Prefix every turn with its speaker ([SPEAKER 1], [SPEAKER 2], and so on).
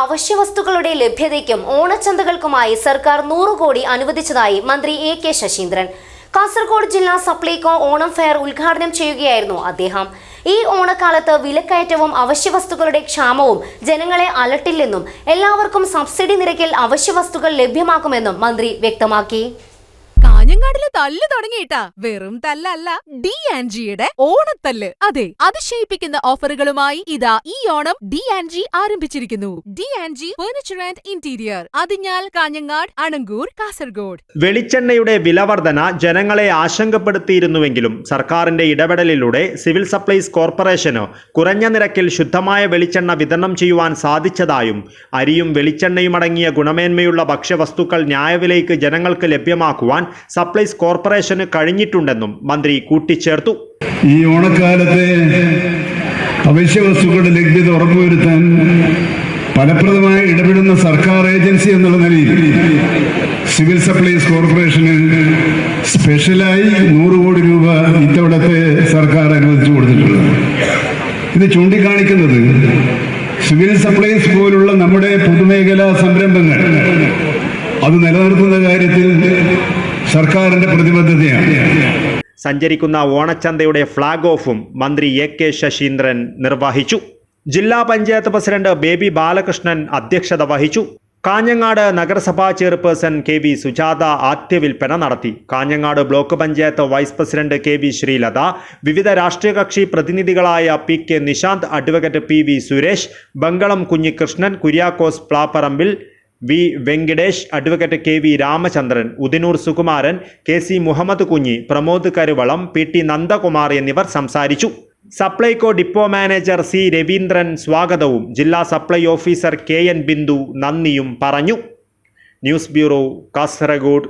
[SPEAKER 1] അവശ്യ വസ്തുക്കളുടെ ലഭ്യതയ്ക്കും ഓണച്ചന്തകൾക്കുമായി സർക്കാർ നൂറ് കോടി അനുവദിച്ചതായി മന്ത്രി എ കെ ശശീന്ദ്രൻ. കാസർഗോഡ് ജില്ലാ സപ്ലൈകോ ഓണം ഫെയർ ഉദ്ഘാടനം ചെയ്യുകയായിരുന്നു അദ്ദേഹം. ഈ ഓണക്കാലത്ത് വിലക്കയറ്റവും അവശ്യവസ്തുക്കളുടെ ക്ഷാമവും ജനങ്ങളെ അലട്ടില്ലെന്നും എല്ലാവർക്കും സബ്സിഡി നിരക്കിൽ അവശ്യവസ്തുക്കൾ ലഭ്യമാക്കുമെന്നും മന്ത്രി വ്യക്തമാക്കി.
[SPEAKER 2] കാഞ്ഞങ്ങാടിൽ തല്ല് തുടങ്ങിയിട്ടാ. വെറും തല്ലല്ല. ഡി ആൻജിയുടെ ജിയുടെ ഓണത്തല്ല്. അതെ അതിശയിപ്പിക്കുന്ന ഓഫറുകളുമായി ഇതാ ഈ ഓണം ഡി ആൻജി ആരംഭിച്ചിരിക്കുന്നു. D ആൻജി furniture and interior. Athinhal Kanhangad Anangoor Kasaragod.
[SPEAKER 3] വെളിച്ചെണ്ണയുടെ വിലവർധന ജനങ്ങളെ ആശങ്കപ്പെടുത്തിയിരുന്നുവെങ്കിലും സർക്കാരിന്റെ ഇടപെടലിലൂടെ സിവിൽ സപ്ലൈസ് കോർപ്പറേഷന് കുറഞ്ഞ നിരക്കിൽ ശുദ്ധമായ വെളിച്ചെണ്ണ വിതരണം ചെയ്യുവാൻ സാധിച്ചതായും അരിയും വെളിച്ചെണ്ണയും അടങ്ങിയ ഗുണമേന്മയുള്ള ഭക്ഷ്യവസ്തുക്കൾ ന്യായവിലയ്ക്ക് ജനങ്ങൾക്ക് ലഭ്യമാക്കുവാൻ സപ്ലൈസ് കോർപ്പറേഷന് കഴിഞ്ഞിട്ടുണ്ടെന്നും മന്ത്രി കൂട്ടിച്ചേർത്തു.
[SPEAKER 4] ഈ ഓണക്കാലത്തെ അവശ്യ വസ്തുക്കളുടെ ലഭ്യത ഉറപ്പുവരുത്താൻ ഫലപ്രദമായി ഇടപെടുന്ന സർക്കാർ ഏജൻസി എന്നുള്ള നിലയിൽ സിവിൽ സപ്ലൈസ് കോർപ്പറേഷന് സ്പെഷ്യലായി നൂറ് കോടി രൂപ ഇത്തവണത്തെ സർക്കാർ അനുവദിച്ചു കൊടുത്തിട്ടുള്ളത്. ഇത് ചൂണ്ടിക്കാണിക്കുന്നത് സിവിൽ സപ്ലൈസ് പോലുള്ള നമ്മുടെ പൊതുമേഖലാ സംരംഭങ്ങൾ അത് നിലനിർത്തുന്ന കാര്യത്തിൽ സർക്കാരിന്റെ പ്രതിബദ്ധതയാണ്.
[SPEAKER 3] സഞ്ചരിക്കുന്ന ഓണച്ചന്തയുടെ ഫ്ളാഗ് ഓഫും മന്ത്രി എ കെ ശശീന്ദ്രൻ നിർവഹിച്ചു. ജില്ലാ പഞ്ചായത്ത് പ്രസിഡന്റ് ബേബി ബാലകൃഷ്ണൻ അധ്യക്ഷത വഹിച്ചു. കാഞ്ഞങ്ങാട് നഗരസഭാ ചെയർപേഴ്സൺ കെ വി സുജാത ആദ്യവിൽപ്പന നടത്തി. Kanhangad block panchayat vice president K V Sreelatha വിവിധ രാഷ്ട്രീയ കക്ഷി പ്രതിനിധികളായ P K Nishanth advocate P V Suresh Bangalam Kunhikrishnan Kuriakose Plapparambil V Venkitesh advocate K V Ramachandran Udinoor Sukumaran K C Muhammad Kunhi Pramod Karuvalam P T Nandakumar എന്നിവർ സംസാരിച്ചു. Supplyco depot manager C Raveendran സ്വാഗതവും ജില്ലാ supply officer K N Bindu നന്ദിയും പറഞ്ഞു. News bureau Kasaragod.